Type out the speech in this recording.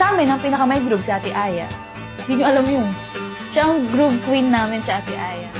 Sa amin, ang pinaka may groove si Ate Aya. Hindi nyo alam yun. Siya ang groove queen namin si Ate Aya.